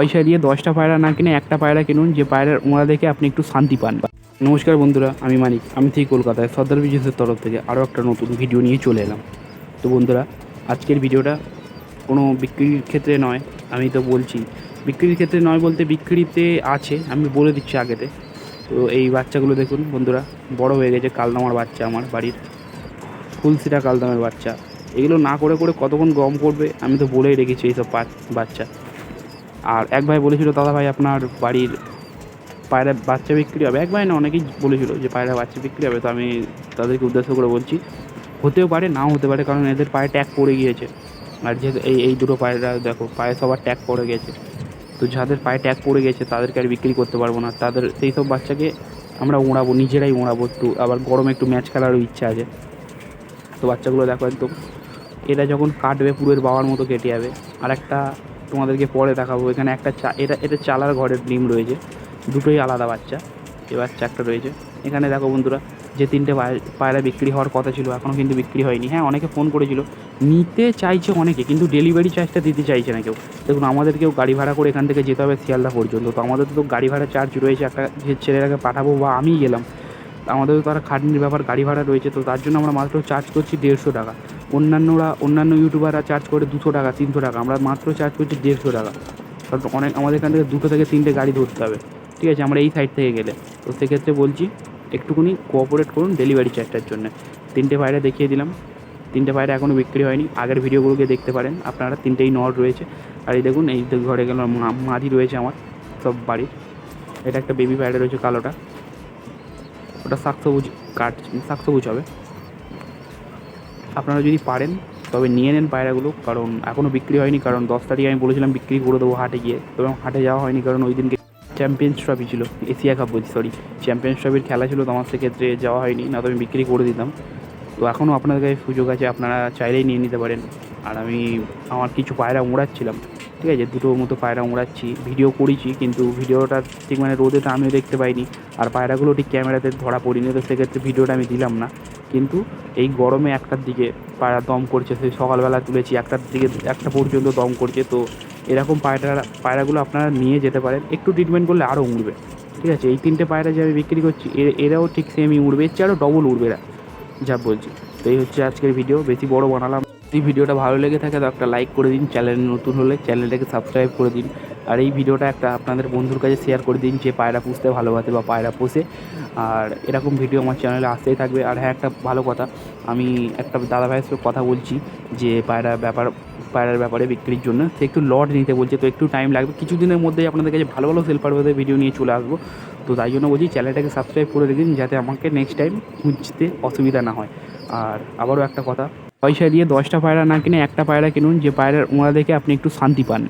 পয়সা দিয়ে দশটা পায়রা না কিনে একটা পায়রা কিনুন, যে পায়রার ওঁড়া দেখে আপনি একটু শান্তি পান। নমস্কার বন্ধুরা, আমি মানিক। আমি থেকে কলকাতায় সর্দার বিজনেসের তরফ থেকে আরও একটা নতুন ভিডিও নিয়ে চলে এলাম। তো বন্ধুরা, আজকের ভিডিওটা কোনো বিক্রির ক্ষেত্রে নয়, আমি তো বলছি। বিক্রির ক্ষেত্রে নয় বলতে বিক্রিতে আছে, আমি বলে দিচ্ছি আগেতে। তো এই বাচ্চাগুলো দেখুন বন্ধুরা, বড় হয়ে গেছে, কালদামার বাচ্চা আমার বাড়ির। ফুলসিরা কালদামের বাচ্চা। এগুলো না করে করে কতক্ষণ গম করবে, আমি তো বলেই রেখেছি এইসব বাচ্চা। আর এক ভাই বলেছিল, দাদা ভাই, আপনার বাড়ির পায়রা বাচ্চা বিক্রি হবে। এক ভাই না, অনেকেই বলেছিল যে, পায়রা বাচ্চা বিক্রি হবে। তো আমি তাদেরকে উদ্দেশ্য করে বলছি, হতেও পারে, নাও হতে পারে, কারণ এদের পায়ে ট্যাগ পড়ে গিয়েছে। আর যে, এই এই দুটো পায়রা দেখো, পায়ে সবার ট্যাগ পড়ে গেছে। তো যাদের পায়ে ট্যাগ পড়ে গেছে, তাদেরকে আর বিক্রি করতে পারব না। তাদের, সেই সব বাচ্চাকে আমরা ওড়াবো নিজেরাই ওড়াবো একটু, আবার গরমে একটু ম্যাচ খেলারও ইচ্ছা আছে। তো বাচ্চাগুলো দেখো একদম, এরা যখন কাটবে পুরের বাবার মতো কেটে যাবে। আর একটা তোমাদেরকে পরে দেখাবো। এখানে একটা চা এটা এটা চালার ঘরের ডিম রয়েছে। দুটোই আলাদা বাচ্চা। এ বাচ্চা একটা রয়েছে। এখানে দেখো বন্ধুরা, যে তিনটে পায়রা বিক্রি হওয়ার কথা ছিল এখনও কিন্তু বিক্রি হয়নি। হ্যাঁ অনেকে ফোন করেছিল, নিতে চাইছে অনেকে, কিন্তু ডেলিভারি চার্জটা দিতে চাইছে না কেউ। দেখুন, আমাদেরকেও গাড়ি ভাড়া করে এখান থেকে যেতে হবে শিয়ালদা পর্যন্ত। তো আমাদের তো গাড়ি ভাড়া চার্জ রয়েছে, একটা যে ছেলেটাকে পাঠাবো বা আমিই গেলাম। আমাদের তো তারা খাটনির ব্যাপার, গাড়ি ভাড়া রয়েছে, তো তার জন্য আমরা মাত্র চার্জ করছি দেড়শো টাকা। অন্যান্যরা, অন্যান্য ইউটিউবাররা চার্জ করে দুশো টাকা, তিনশো টাকা। আমরা মাত্র চার্জ করছি দেড়শো টাকা। কারণ অনেক, আমাদের এখান থেকে দুটো থেকে তিনটে গাড়ি ধরতে হবে। ঠিক আছে? আমরা এই সাইড থেকে গেলে। তো সেক্ষেত্রে বলছি একটুখানি কোঅপারেট করুন ডেলিভারি চার্জটার জন্য। তিনটে পায়রা দেখিয়ে দিলাম। তিনটে পায়রা এখনও বিক্রি হয়নি। আগের ভিডিওগুলোকে দেখতে পারেন। আপনারা তিনটেই নট রয়েছে। আর এই দেখুন, এই ঘরে গেল মা- মাদি রয়েছে আমার, সব বাড়ির। এটা একটা বেবি পায়রা রয়েছে কালোটা। ওটা শাক সবুজ কাট শাক সবুজ হবে। আপনারা যদি পারেন, তবে নিয়ে নেন পায়রাগুলো, কারণ এখনও বিক্রি হয়নি, কারণ দশ তারিখে আমি বলেছিলাম বিক্রি করে দেবো হাটে গিয়ে তবে হাটে যাওয়া হয়নি, কারণ ওই দিনকে চ্যাম্পিয়ন্স ট্রফি ছিল, এশিয়া কাপ বলছি সরি চ্যাম্পিয়ন্স ট্রফির খেলা ছিল, তো আমার সেক্ষেত্রে যাওয়া হয়নি, না তো আমি বিক্রি করে দিতাম। তো এখনও আপনাদের কাছে সুযোগ আছে, আপনারা চাইলেই নিয়ে নিতে পারেন। আর আমি আমার কিছু পায়রা উড়াচ্ছিলাম, ঠিক আছে দুটো মতো পায়রা উড়াচ্ছি, ভিডিও করেছি, কিন্তু ভিডিওটা ঠিক মানে রোদে তো আমিও দেখতে পাইনি, আর পায়রাগুলো ঠিক ক্যামেরাতে ধরা পড়িনি, তো সেক্ষেত্রে ভিডিওটা আমি দিলাম না। কিন্তু এই গরমে একটার দিকে পায়রা দম করছে, সেই সকালবেলা তুলেছি একটার দিকে, একটা পর্যন্ত দম করছে। তো এরকম পায়রা, পায়রাগুলো আপনারা নিয়ে যেতে পারেন। একটু ট্রিটমেন্ট করলে আরও উড়বে। ঠিক আছে? এই তিনটে পায়রা যে আমি বিক্রি করছি এরাও ঠিক সেমই উড়বে। এর চেয়ে আরও ডবল উড়বে এরা, যা বলছি। তো এই হচ্ছে আজকের ভিডিও বেশি বড় বানালাম যদি ভিডিওটা ভালো লেগে থাকে তো একটা লাইক করে দিন। চ্যানেল নতুন হলে চ্যানেলটাকে সাবস্ক্রাইব করে দিন। আর এই ভিডিওটা একটা আপনাদের বন্ধুর কাছে শেয়ার করে দিন যে পায়রা পুষতে ভালোবাসে বা পায়রা পোষে। আর এরকম ভিডিও আমার চ্যানেলে আসতেই থাকবে। আর হ্যাঁ একটা ভালো কথা, আমি একটা দাদা ভাইয়ের সাথে কথা বলছি যে পায়রা ব্যাপার, পায়রার ব্যাপারে বিক্রির জন্য। সে একটু লট নিতে বলছে, তো একটু টাইম লাগবে। কিছুদিনের মধ্যেই আপনাদের কাছে ভালো ভালো সেল পারবে ভিডিও নিয়ে চলে আসব। তো তাই জন্য বলছি চ্যানেলটাকে সাবস্ক্রাইব করে রেখে দিন, যাতে আমাকে নেক্সট টাইম খুঁজতে অসুবিধা না হয়। আর আবারও একটা কথা, পয়সা দিয়ে দশটা পায়রা না কিনে একটা পায়রা কিনুন, যে পায়রার ওঁড়া দেখে আপনি একটু শান্তি পান।